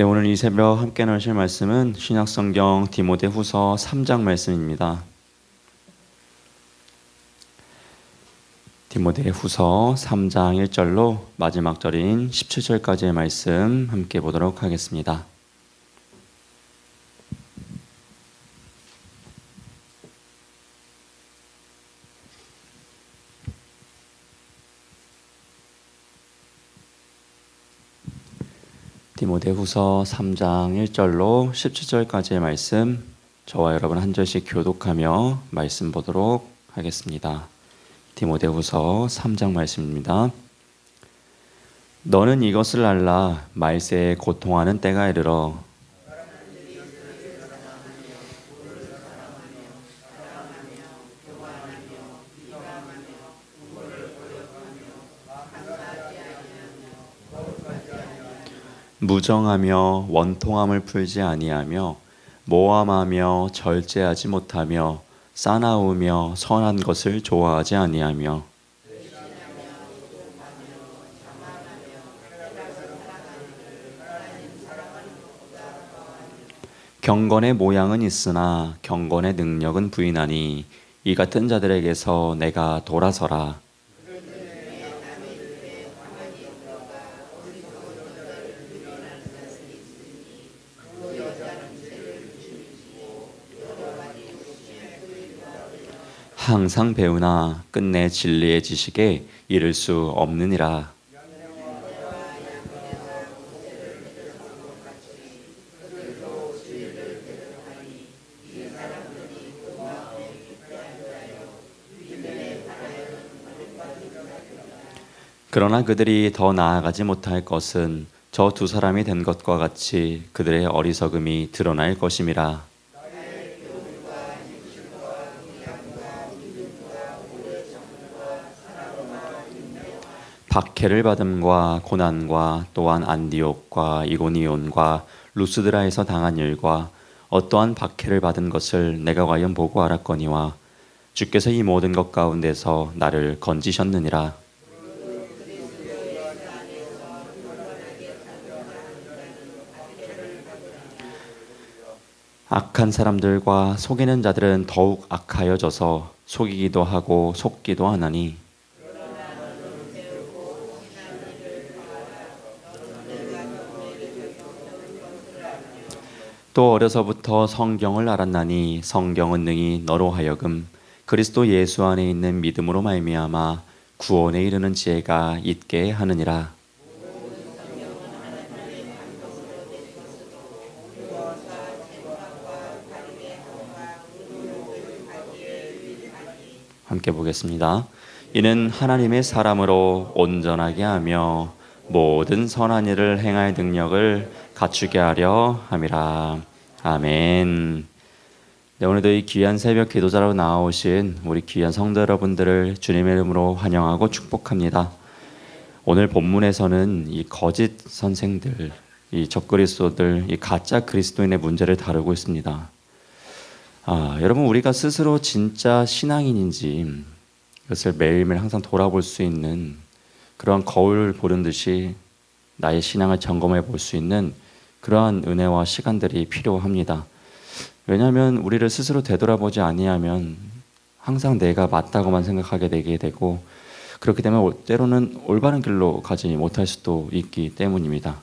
네, 오늘 이 새벽 함께 나누실 말씀은 신약성경 디모데후서 3장 말씀입니다. 디모데후서 3장 1절로 마지막 절인 17절까지의 말씀 함께 보도록 하겠습니다. 디모데후서 3장 1절로 17절까지의 말씀 저와 여러분 한 절씩 교독하며 말씀 보도록 하겠습니다. 디모데후서 3장 말씀입니다. 너는 이것을 알라 말세에 고통하는 때가 이르러 무정하며 원통함을 풀지 아니하며 모함하며 절제하지 못하며 싸나우며 선한 것을 좋아하지 아니하며 경건의 모양은 있으나 경건의 능력은 부인하니 이 같은 자들에게서 내가 돌아서라 항상 배우나 끝내 진리의 지식에 이를 수 없느니라. 그러나 그들이 더 나아가지 못할 것은 저 두 사람이 된 것과 같이 그들의 어리석음이 드러날 것임이라. 박해를 받음과 고난과 또한 안디옥과 이고니온과 루스드라에서 당한 일과 어떠한 박해를 받은 것을 내가 과연 보고 알았거니와 주께서 이 모든 것 가운데서 나를 건지셨느니라. 악한 사람들과 속이는 자들은 더욱 악하여져서 속이기도 하고 속기도 하나니 또 어려서부터 성경을 알았나니 성경은 능히 너로 하여금 그리스도 예수 안에 있는 믿음으로 말미암아 구원에 이르는 지혜가 있게 하느니라. 함께 보겠습니다. 이는 하나님의 사람으로 온전하게 하며 모든 선한 일을 행할 능력을 갖추게 하려 함이라. 아멘. 네, 오늘도 이 귀한 새벽 기도자로 나오신 우리 귀한 성도 여러분들을 주님의 이름으로 환영하고 축복합니다. 오늘 본문에서는 이 거짓 선생들, 이 적그리스도들, 이 가짜 그리스도인의 문제를 다루고 있습니다. 아, 여러분 우리가 스스로 진짜 신앙인인지 이것을 매일매일 항상 돌아볼 수 있는 그러한 거울 보는 듯이 나의 신앙을 점검해 볼 수 있는 그러한 은혜와 시간들이 필요합니다. 왜냐하면 우리를 스스로 되돌아보지 아니하면 항상 내가 맞다고만 생각하게 되게 되고 그렇기 때문에 때로는 올바른 길로 가지 못할 수도 있기 때문입니다.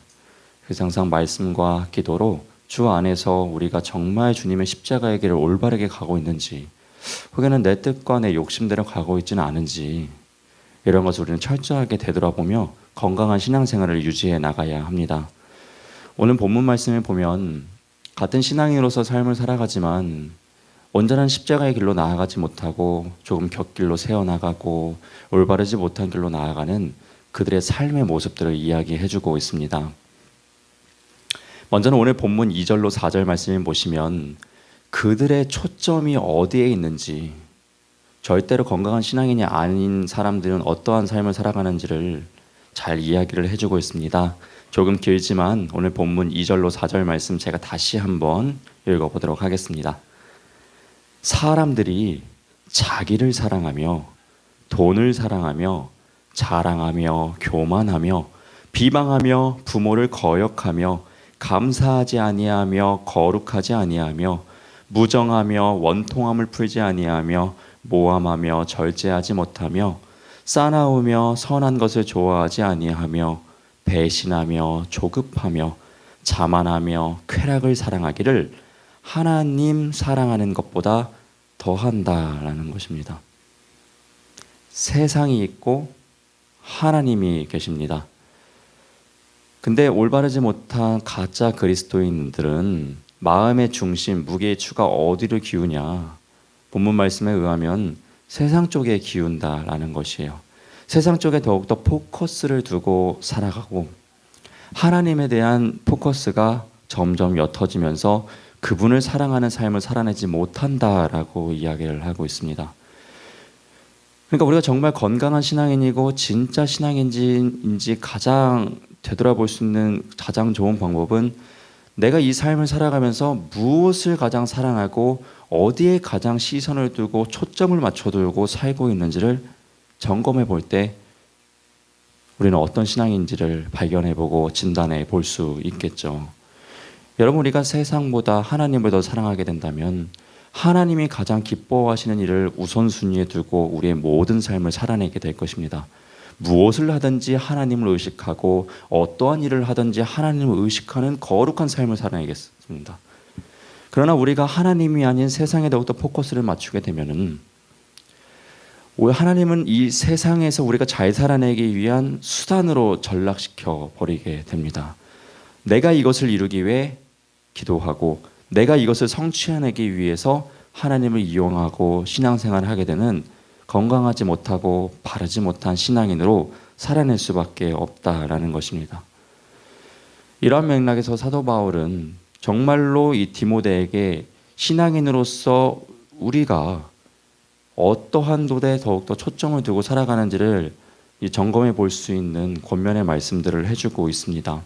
그래서 항상 말씀과 기도로 주 안에서 우리가 정말 주님의 십자가의 길을 올바르게 가고 있는지 혹여는 내 뜻과 내 욕심대로 가고 있지는 않은지 이런 것을 우리는 철저하게 되돌아보며 건강한 신앙생활을 유지해 나가야 합니다. 오늘 본문 말씀을 보면 같은 신앙인으로서 삶을 살아가지만 온전한 십자가의 길로 나아가지 못하고 조금 곁길로 새어나가고 올바르지 못한 길로 나아가는 그들의 삶의 모습들을 이야기해 주고 있습니다. 먼저는 오늘 본문 2절로 4절 말씀을 보시면 그들의 초점이 어디에 있는지 절대로 건강한 신앙인이 아닌 사람들은 어떠한 삶을 살아가는지를 잘 이야기를 해주고 있습니다. 조금 길지만 오늘 본문 2절로 4절 말씀 제가 다시 한번 읽어보도록 하겠습니다. 사람들이 자기를 사랑하며 돈을 사랑하며 자랑하며 교만하며 비방하며 부모를 거역하며 감사하지 아니하며 거룩하지 아니하며 무정하며 원통함을 풀지 아니하며 모함하며 절제하지 못하며 싸나우며 선한 것을 좋아하지 아니하며 배신하며 조급하며 자만하며 쾌락을 사랑하기를 하나님 사랑하는 것보다 더한다라는 것입니다. 세상이 있고 하나님이 계십니다. 근데 올바르지 못한 가짜 그리스도인들은 마음의 중심, 무게의 추가 어디를 기우냐? 본문 말씀에 의하면 세상 쪽에 기운다라는 것이에요. 세상 쪽에 더욱더 포커스를 두고 살아가고 하나님에 대한 포커스가 점점 옅어지면서 그분을 사랑하는 삶을 살아내지 못한다라고 이야기를 하고 있습니다. 그러니까 우리가 정말 건강한 신앙인이고 진짜 신앙인지 가장 되돌아볼 수 있는 가장 좋은 방법은 내가 이 삶을 살아가면서 무엇을 가장 사랑하고 어디에 가장 시선을 두고 초점을 맞춰두고 살고 있는지를 점검해 볼 때 우리는 어떤 신앙인지를 발견해 보고 진단해 볼 수 있겠죠. 여러분 우리가 세상보다 하나님을 더 사랑하게 된다면 하나님이 가장 기뻐하시는 일을 우선순위에 두고 우리의 모든 삶을 살아내게 될 것입니다. 무엇을 하든지 하나님을 의식하고 어떠한 일을 하든지 하나님을 의식하는 거룩한 삶을 살아내겠습니다. 그러나 우리가 하나님이 아닌 세상에 더욱더 포커스를 맞추게 되면은 오히려 하나님은 이 세상에서 우리가 잘 살아내기 위한 수단으로 전락시켜 버리게 됩니다. 내가 이것을 이루기 위해 기도하고 내가 이것을 성취해내기 위해서 하나님을 이용하고 신앙생활을 하게 되는 건강하지 못하고 바르지 못한 신앙인으로 살아낼 수밖에 없다라는 것입니다. 이러한 맥락에서 사도 바울은 정말로 이 디모데에게 신앙인으로서 우리가 어떠한 도에 더욱더 초점을 두고 살아가는지를 점검해 볼 수 있는 권면의 말씀들을 해주고 있습니다.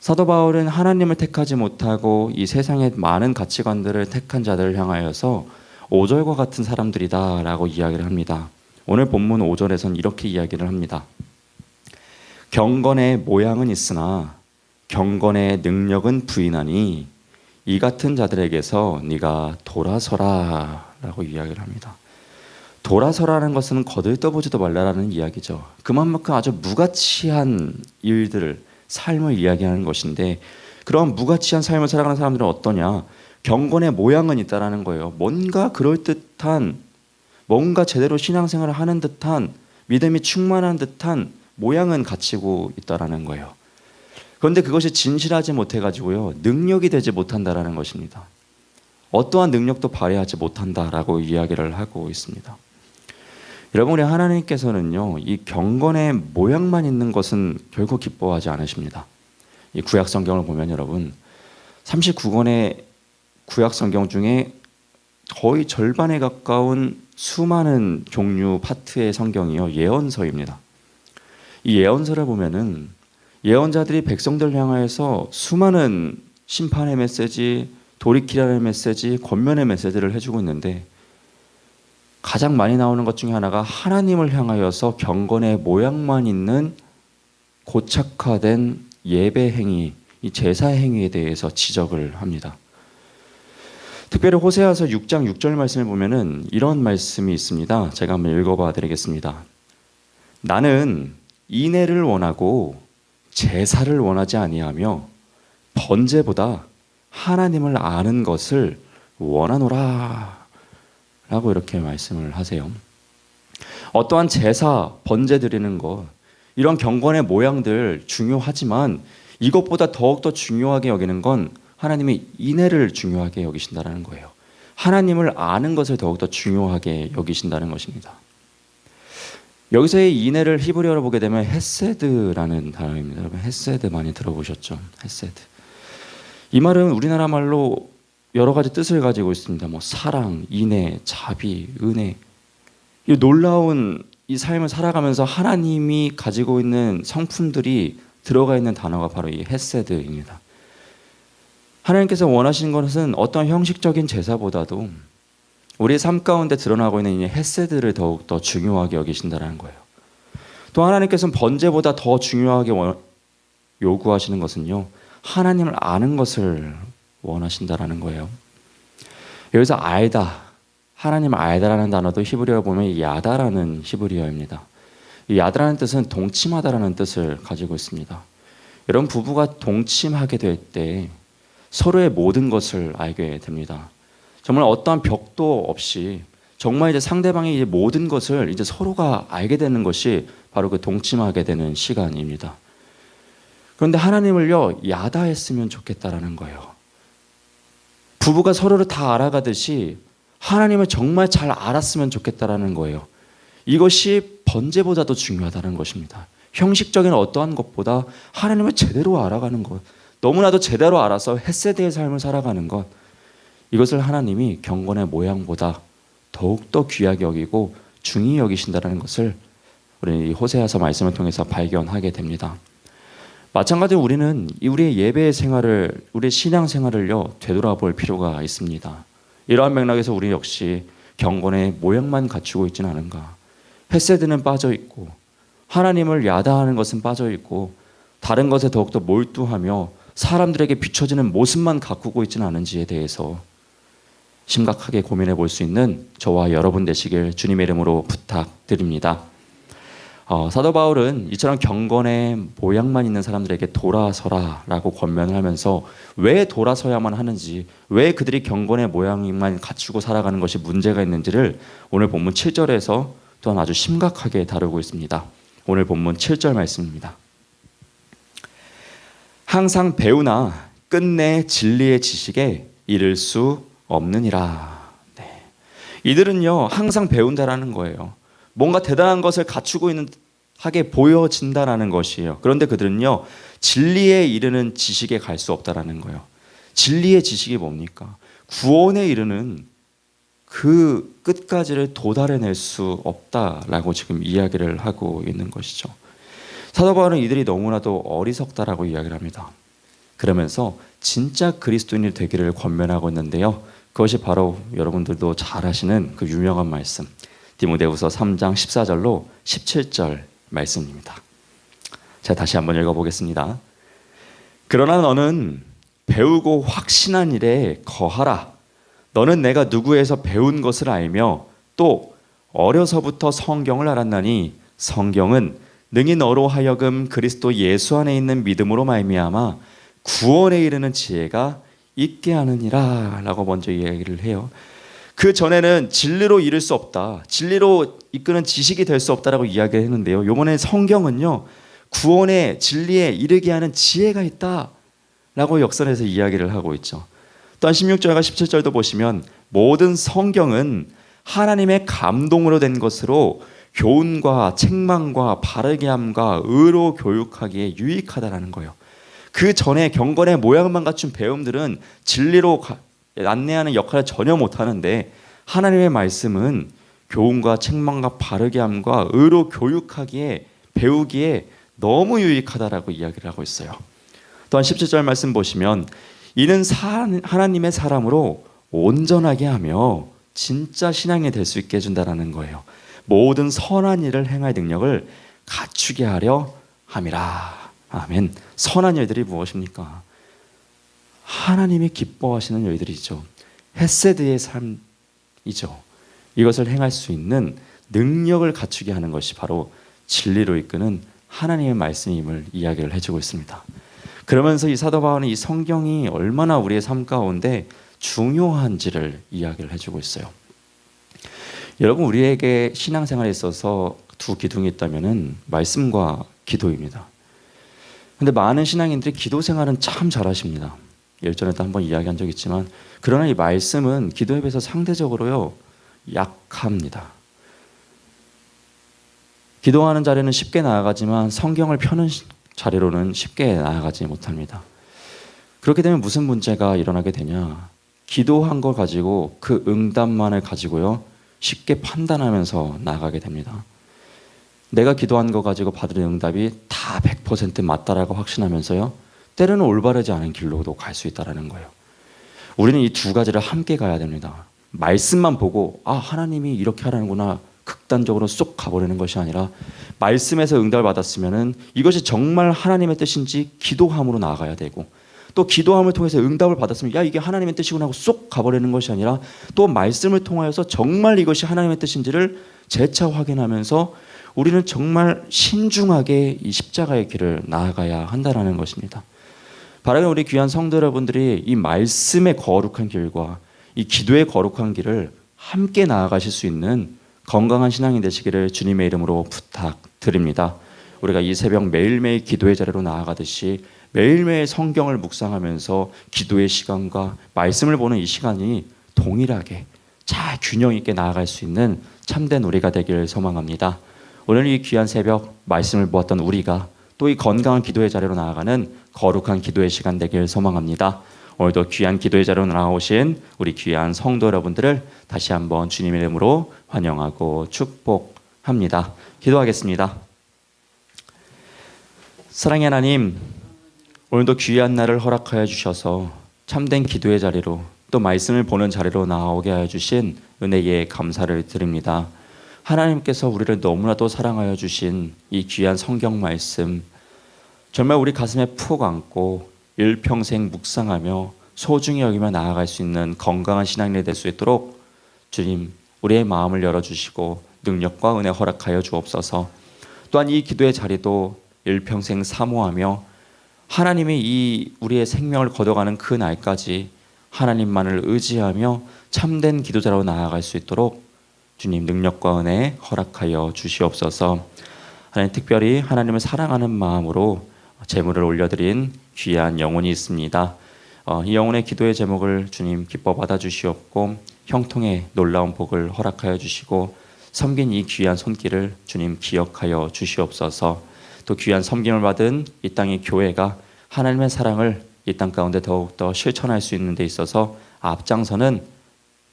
사도 바울은 하나님을 택하지 못하고 이 세상의 많은 가치관들을 택한 자들을 향하여서 오절과 같은 사람들이다 라고 이야기를 합니다. 오늘 본문 5절에선 이렇게 이야기를 합니다. 경건의 모양은 있으나 경건의 능력은 부인하니 이 같은 자들에게서 네가 돌아서라라고 이야기를 합니다. 돌아서라는 것은 거들떠보지도 말라라는 이야기죠. 그만큼 아주 무가치한 일들을 삶을 이야기하는 것인데 그런 무가치한 삶을 살아가는 사람들은 어떠냐? 경건의 모양은 있다라는 거예요. 뭔가 그럴 듯한 뭔가 제대로 신앙생활을 하는 듯한 믿음이 충만한 듯한 모양은 갖추고 있다라는 거예요. 그런데 그것이 진실하지 못해 가지고요. 능력이 되지 못한다라는 것입니다. 어떠한 능력도 발휘하지 못한다라고 이야기를 하고 있습니다. 여러분 우리 하나님께서는요. 이 경건의 모양만 있는 것은 결코 기뻐하지 않으십니다. 이 구약 성경을 보면 여러분 39권의 구약 성경 중에 거의 절반에 가까운 수많은 종류 파트의 성경이요 예언서입니다. 이 예언서를 보면은 예언자들이 백성들 향하여서 수많은 심판의 메시지, 돌이키라는 메시지, 권면의 메시지를 해주고 있는데 가장 많이 나오는 것 중에 하나가 하나님을 향하여서 경건의 모양만 있는 고착화된 예배 행위, 이 제사 행위에 대해서 지적을 합니다. 특별히 호세아서 6장 6절 말씀을 보면은 이런 말씀이 있습니다. 제가 한번 읽어봐 드리겠습니다. 나는 인애를 원하고 제사를 원하지 아니하며 번제보다 하나님을 아는 것을 원하노라 라고 이렇게 말씀을 하세요. 어떠한 제사, 번제 드리는 것 이런 경건의 모양들 중요하지만 이것보다 더욱더 중요하게 여기는 건 하나님의 인애를 중요하게 여기신다는 거예요. 하나님을 아는 것을 더욱더 중요하게 여기신다는 것입니다. 여기서의 인애를 히브리어로 보게 되면 헤세드라는 단어입니다. 여러분 헤세드 많이 들어보셨죠? 헤세드. 이 말은 우리나라 말로 여러 가지 뜻을 가지고 있습니다. 뭐 사랑, 인애, 자비, 은혜. 이 놀라운 이 삶을 살아가면서 하나님이 가지고 있는 성품들이 들어가 있는 단어가 바로 이 헤세드입니다. 하나님께서 원하시는 것은 어떤 형식적인 제사보다도 우리의 삶 가운데 드러나고 있는 이 헤세드를 더욱 더 중요하게 여기신다는 거예요. 또 하나님께서는 번제보다 더 중요하게 요구하시는 것은요. 하나님을 아는 것을 원하신다라는 거예요. 여기서 알다, 하나님 알다라는 단어도 히브리어 보면 야다라는 히브리어입니다. 이 야다라는 뜻은 동침하다라는 뜻을 가지고 있습니다. 여러분 부부가 동침하게 될 때 서로의 모든 것을 알게 됩니다. 정말 어떠한 벽도 없이 정말 이제 상대방의 이제 모든 것을 이제 서로가 알게 되는 것이 바로 그 동침하게 되는 시간입니다. 그런데 하나님을요 야다했으면 좋겠다라는 거예요. 부부가 서로를 다 알아가듯이 하나님을 정말 잘 알았으면 좋겠다라는 거예요. 이것이 번제보다도 중요하다는 것입니다. 형식적인 어떠한 것보다 하나님을 제대로 알아가는 것, 너무나도 제대로 알아서 햇세대의 삶을 살아가는 것, 이것을 하나님이 경건의 모양보다 더욱더 귀하게 여기고 중히 여기신다는 것을 우리 호세아서 말씀을 통해서 발견하게 됩니다. 마찬가지로 우리는 우리의 예배 생활을 우리의 신앙 생활을요 되돌아볼 필요가 있습니다. 이러한 맥락에서 우리 역시 경건의 모양만 갖추고 있지는 않은가. 헤세드는 빠져 있고 하나님을 야다하는 것은 빠져 있고 다른 것에 더욱더 몰두하며 사람들에게 비춰지는 모습만 가꾸고 있지는 않은지에 대해서 심각하게 고민해 볼 수 있는 저와 여러분 되시길 주님의 이름으로 부탁드립니다. 어, 사도 바울은 이처럼 경건의 모양만 있는 사람들에게 돌아서라라고 권면을 하면서 왜 돌아서야만 하는지, 왜 그들이 경건의 모양만 갖추고 살아가는 것이 문제가 있는지를 오늘 본문 7절에서 또한 아주 심각하게 다루고 있습니다. 오늘 본문 7절 말씀입니다. 항상 배우나 끝내 진리의 지식에 이를 수 없느니라. 네. 이들은요 항상 배운다라는 거예요. 뭔가 대단한 것을 갖추고 있는 하게 보여진다라는 것이에요. 그런데 그들은요 진리에 이르는 지식에 갈 수 없다라는 거예요. 진리의 지식이 뭡니까? 구원에 이르는 그 끝까지를 도달해낼 수 없다라고 지금 이야기를 하고 있는 것이죠. 사도 바울은 이들이 너무나도 어리석다라고 이야기를 합니다. 그러면서 진짜 그리스도인이 되기를 권면하고 있는데요. 그것이 바로 여러분들도 잘 아시는 그 유명한 말씀. 디모데후서 3장 14절로 17절 말씀입니다. 제가 다시 한번 읽어 보겠습니다. 그러나 너는 배우고 확신한 일에 거하라. 너는 내가 누구에서 배운 것을 알며 또 어려서부터 성경을 알았나니 성경은 능히 너로 하여금 그리스도 예수 안에 있는 믿음으로 말미암아 구원에 이르는 지혜가 있게 하느니라 라고 먼저 이야기를 해요. 그 전에는 진리로 이룰 수 없다. 진리로 이끄는 지식이 될 수 없다라고 이야기했는데요. 이번에 성경은요. 구원의 진리에 이르게 하는 지혜가 있다 라고 역선에서 이야기를 하고 있죠. 또한 16절과 17절도 보시면 모든 성경은 하나님의 감동으로 된 것으로 교훈과 책망과 바르게 함과 의로 교육하기에 유익하다라는 거예요. 그 전에 경건의 모양만 갖춘 배움들은 진리로 안내하는 역할을 전혀 못 하는데 하나님의 말씀은 교훈과 책망과 바르게 함과 의로 교육하기에 배우기에 너무 유익하다라고 이야기를 하고 있어요. 또한 17절 말씀 보시면 이는 사, 하나님의 사람으로 온전하게 하며 진짜 신앙이 될 수 있게 해준다라는 거예요. 모든 선한 일을 행할 능력을 갖추게 하려 함이라. 아멘. 선한 일들이 무엇입니까? 하나님이 기뻐하시는 일들이죠. 헤세드의 삶이죠. 이것을 행할 수 있는 능력을 갖추게 하는 것이 바로 진리로 이끄는 하나님의 말씀임을 이야기를 해주고 있습니다. 그러면서 이 사도 바울은 이 성경이 얼마나 우리의 삶 가운데 중요한지를 이야기를 해주고 있어요. 여러분 우리에게 신앙생활에 있어서 두 기둥이 있다면은 말씀과 기도입니다. 근데 많은 신앙인들이 기도 생활은 참 잘하십니다. 예전에도 한번 이야기한 적 있지만 그러나 이 말씀은 기도에 비해서 상대적으로요 약합니다. 기도하는 자리는 쉽게 나아가지만 성경을 펴는 자리로는 쉽게 나아가지 못합니다. 그렇게 되면 무슨 문제가 일어나게 되냐? 기도한 걸 가지고 그 응답만을 가지고요 쉽게 판단하면서 나아가게 됩니다. 내가 기도한 거 가지고 받은 응답이 다 100% 맞다라고 확신하면서요. 때로는 올바르지 않은 길로도 갈 수 있다라는 거예요. 우리는 이 두 가지를 함께 가야 됩니다. 말씀만 보고 아 하나님이 이렇게 하라는구나 극단적으로 쏙 가버리는 것이 아니라 말씀에서 응답을 받았으면은 이것이 정말 하나님의 뜻인지 기도함으로 나아가야 되고 또 기도함을 통해서 응답을 받았으면 야 이게 하나님의 뜻이구나 하고 쏙 가버리는 것이 아니라 또 말씀을 통하여서 정말 이것이 하나님의 뜻인지를 재차 확인하면서 우리는 정말 신중하게 이 십자가의 길을 나아가야 한다라는 것입니다. 바라는 우리 귀한 성도 여러분들이 이 말씀의 거룩한 길과 이 기도의 거룩한 길을 함께 나아가실 수 있는 건강한 신앙이 되시기를 주님의 이름으로 부탁드립니다. 우리가 이 새벽 매일매일 기도의 자리로 나아가듯이 매일매일 성경을 묵상하면서 기도의 시간과 말씀을 보는 이 시간이 동일하게 잘 균형 있게 나아갈 수 있는 참된 우리가 되기를 소망합니다. 오늘 이 귀한 새벽 말씀을 보았던 우리가 또 이 건강한 기도의 자리로 나아가는 거룩한 기도의 시간 되길 소망합니다. 오늘도 귀한 기도의 자리로 나오신 우리 귀한 성도 여러분들을 다시 한번 주님의 이름으로 환영하고 축복합니다. 기도하겠습니다. 사랑의 하나님, 오늘도 귀한 날을 허락하여 주셔서 참된 기도의 자리로 또 말씀을 보는 자리로 나오게 하여 주신 은혜에 감사를 드립니다. 하나님께서 우리를 너무나도 사랑하여 주신 이 귀한 성경 말씀 정말 우리 가슴에 푹 안고 일평생 묵상하며 소중히 여기며 나아갈 수 있는 건강한 신앙이 될 수 있도록 주님 우리의 마음을 열어주시고 능력과 은혜 허락하여 주옵소서. 또한 이 기도의 자리도 일평생 사모하며 하나님이 이 우리의 생명을 거둬가는 그 날까지 하나님만을 의지하며 참된 기도자로 나아갈 수 있도록 주님 능력과 은혜 허락하여 주시옵소서. 하나님 특별히 하나님을 사랑하는 마음으로 제물을 올려드린 귀한 영혼이 있습니다. 어, 이 영혼의 기도의 제목을 주님 기뻐 받아 주시옵고 형통의 놀라운 복을 허락하여 주시고 섬긴 이 귀한 손길을 주님 기억하여 주시옵소서. 또 귀한 섬김을 받은 이 땅의 교회가 하나님의 사랑을 이 땅 가운데 더욱 더 실천할 수 있는 데 있어서 앞장서는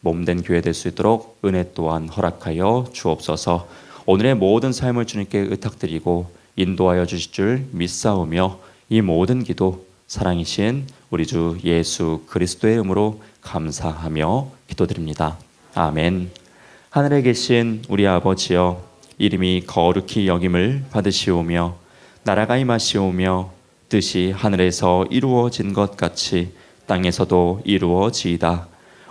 몸된 교회 될 수 있도록 은혜 또한 허락하여 주옵소서. 오늘의 모든 삶을 주님께 의탁드리고 인도하여 주실 줄 믿사오며 이 모든 기도 사랑이신 우리 주 예수 그리스도의 이름으로 감사하며 기도드립니다. 아멘. 하늘에 계신 우리 아버지여 이름이 거룩히 여김을 받으시오며 나라가 임하시오며 뜻이 하늘에서 이루어진 것 같이 땅에서도 이루어지이다.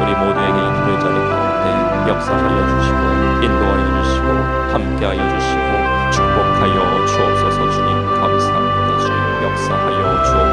우리 모두에게 이 기도의 자리 가운데 역사하여 주시고 인도하여 주시고 함께하여 주시고 축복하여 주옵소서 주님. 감사합니다. 주님 역사하여 주옵소서.